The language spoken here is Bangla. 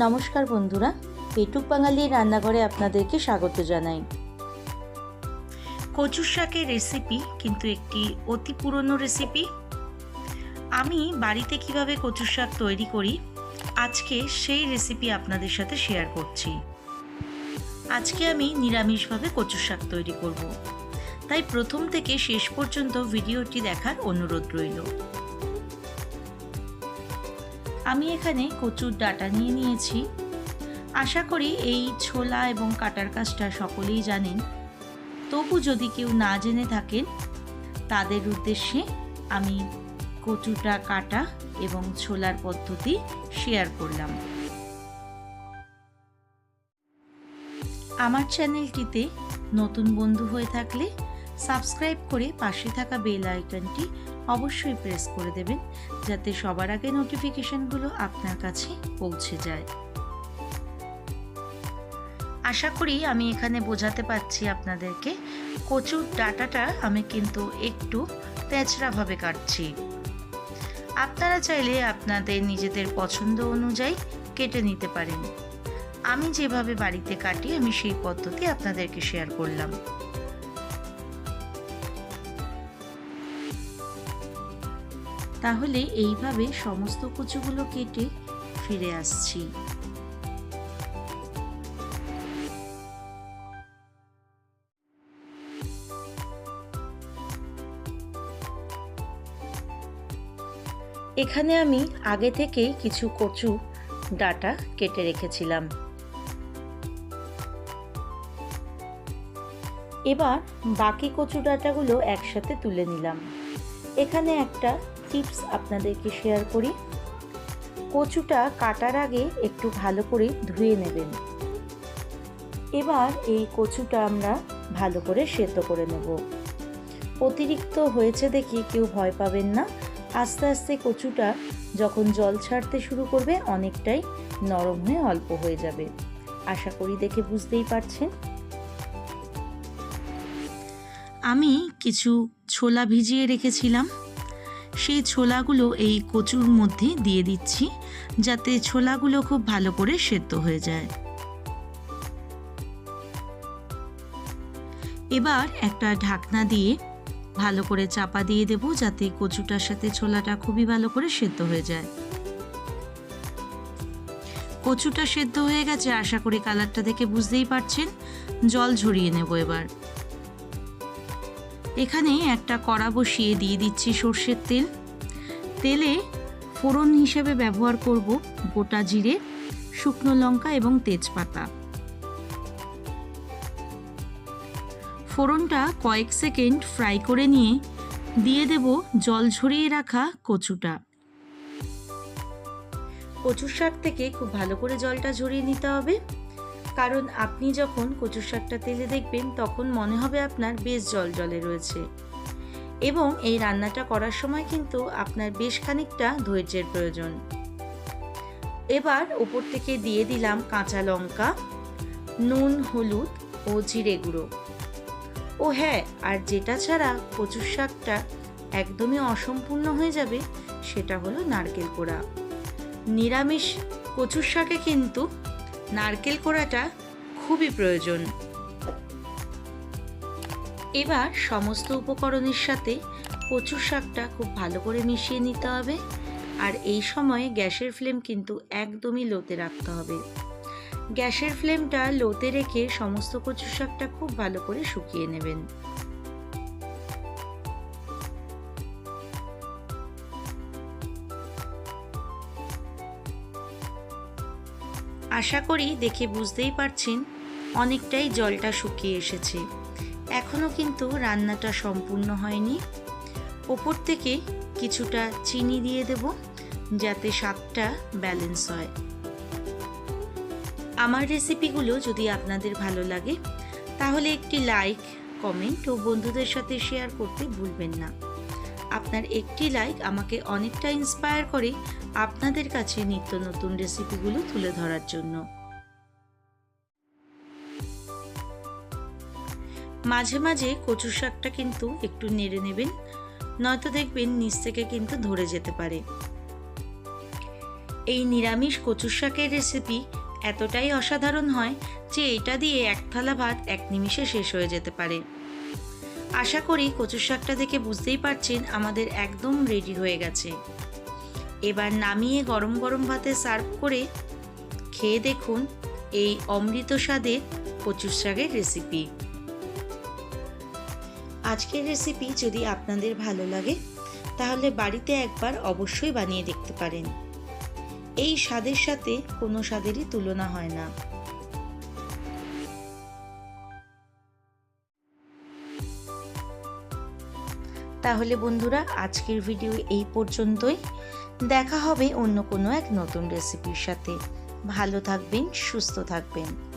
নমস্কার বন্ধুরা পেটুক বাঙালির রান্নাঘরে আপনাদেরকে স্বাগত জানাই। কচুর শাকের রেসিপি কিন্তু একটি অতি পুরনো রেসিপি আমি বাড়িতে কীভাবে কচুর শাক তৈরি করি, আজকে সেই রেসিপি আপনাদের সাথে শেয়ার করছি। আজকে আমি নিরামিষভাবে কচুর শাক তৈরি করব। তাই প্রথম থেকে শেষ পর্যন্ত ভিডিওটি দেখার অনুরোধ রইল। আমি এখানে কচুর ডাটা নিয়ে নিয়েছি। আশা করি এই ছোলা এবং কাটার কাজটা সকলেই জানেন। তবু যদি কেউ না জেনে থাকেন, তাদের উদ্দেশ্যে আমি কচুটা কাটা এবং ছোলার পদ্ধতি শেয়ার করলাম। আমার চ্যানেলটিতে নতুন বন্ধু হয়ে থাকলে সাবস্ক্রাইব করে পাশে থাকা বেল আইকনটি অবশ্যই প্রেস করে দেবেন, যাতে সবার আগে নোটিফিকেশনগুলো আপনার কাছে পৌঁছে যায়। আশা করি আমি এখানে বোঝাতে পারছি আপনাদেরকে, কচুর ডাটাটা আমি কিন্তু একটু তেচড়াভাবে কাটছি। আপনারা চাইলে আপনাদের নিজেদের পছন্দ অনুযায়ী কেটে নিতে পারেন। আমি যেভাবে বাড়িতে কাটি, আমি সেই পদ্ধতি আপনাদেরকে শেয়ার করলাম। তাহলে এইভাবে সমস্ত কচুগুলো কেটে ফিরে আসছি। এখানে আমি আগে থেকেই কিছু কচু ডাটা কেটে রেখেছিলাম। এবার বাকি কচু ডাটাগুলো একসাথে তুলে নিলাম। এখানে একটা টিপস আপনাদেরকে শেয়ার করি। কচুটা কাটার আগে একটু ভালো করে ধুয়ে নেবেন। এবার এই কচুটা আমরা ভালো করে সেদ্ধ করে নেব। অতিরিক্ত হয়েছে দেখি কেউ ভয় পাবেন না। আস্তে আস্তে কচুটা যখন জল ছাড়তে শুরু করবে অনেকটাই নরম হয়ে অল্প হয়ে যাবে। আশা করি দেখে বুঝতেই পারছেন। আমি কিছু ছোলা ভিজিয়ে রেখেছিলাম। সেই ছোলাগুলো এই কচুর মধ্যে দিয়ে দিচ্ছি, যাতে ছোলাগুলো খুব ভালো করে সেদ্ধ হয়ে যায়। এবার একটা ঢাকনা দিয়ে ভালো করে চাপা দিয়ে দেব, যাতে কচুটার সাথে ছোলাটা খুবই ভালো করে সেদ্ধ হয়ে যায়। কচুটা সেদ্ধ হয়ে গেছে, আশা করি কালারটা দেখে বুঝতেই পারছেন। জল ঝরিয়ে নেব এবার। এখানে একটা কড়া বসিয়ে দিয়ে দিচ্ছি সর্ষের তেল। তেলে ফোড়ন হিসেবে ব্যবহার করব গোটা জিরে, শুকনো লঙ্কা এবং তেজপাতা। ফোড়নটা কয়েক সেকেন্ড ফ্রাই করে নিয়ে দিয়ে দেব জল ঝরিয়ে রাখা কচুটা। কচুর শাক থেকে খুব ভালো করে জলটা ঝরিয়ে নিতে হবে। কারণ আপনি যখন কচুর শাকটা তেলে দেখবেন, তখন মনে হবে আপনার বেশ জল জলে রয়েছে। এবং এই রান্নাটা করার সময় কিন্তু আপনার বেশ খানিকটা ধৈর্যের প্রয়োজন। এবার ওপর থেকে দিয়ে দিলাম কাঁচা লঙ্কা, নুন, হলুদ ও জিরে গুঁড়ো। ও হ্যাঁ আর যেটা ছাড়া কচুর শাকটা একদমই অসম্পূর্ণ হয়ে যাবে, সেটা হলো নারকেল কোড়া নিরামিষ কচুর শাকে কিন্তু নারকেল কোড়াটা খুবই প্রয়োজন। এবার সমস্ত উপকরণের সাথে কচুর শাকটা খুব ভালো করে মিশিয়ে নিতে হবে। আর এই সময়ে গ্যাসের ফ্লেম কিন্তু একদমই লোতে রাখতে হবে। গ্যাসের ফ্লেমটা লোতে রেখে সমস্ত কচুর শাকটা খুব ভালো করে শুকিয়ে নেবেন। আশা করি দেখে বুঝতেই পারছেন, অনেকটাই জলটা শুকিয়ে এসেছে। এখনও কিন্তু রান্নাটা সম্পূর্ণ হয়নি। ওপর থেকে কিছুটা চিনি দিয়ে দেব, যাতে স্বাদটা ব্যালেন্স হয়। আমার রেসিপিগুলো যদি আপনাদের ভালো লাগে, তাহলে একটি লাইক, কমেন্ট ও বন্ধুদের সাথে শেয়ার করতে ভুলবেন না। আপনার একটি লাইক আমাকে অনেকটা ইন্সপায়ার করে আপনাদের কাছে নিত্য নতুন রেসিপিগুলো তুলে ধরার জন্য। মাঝে মাঝে কচু শাকটা কিন্তু একটু নেড়ে নেবেন, নয়তো দেখবেন নিচ থেকে কিন্তু ধরে যেতে পারে। এই নিরামিষ কচুর শাকের রেসিপি এতটাই অসাধারণ হয় যে এটা দিয়ে এক থালা ভাত এক নিমিষে শেষ হয়ে যেতে পারে। আশা করি কচুর শাকটা দেখে বুঝতেই পারছেন আমাদের একদম রেডি হয়ে গেছে। এবার নামিয়ে গরম গরম ভাতে সার্ভ করে খেয়ে দেখুন এই অমৃত স্বাদের কচুর শাকের রেসিপি আজকের রেসিপি যদি আপনাদের ভালো লাগে, তাহলে বাড়িতে একবার অবশ্যই বানিয়ে দেখতে পারেন। এই স্বাদের সাথে কোনো স্বাদেরই তুলনা হয় না। তাহলে বন্ধুরা, আজকের ভিডিও এই পর্যন্তই। দেখা হবে অন্য কোনো এক নতুন রেসিপির সাথে। ভালো থাকবেন, সুস্থ থাকবেন।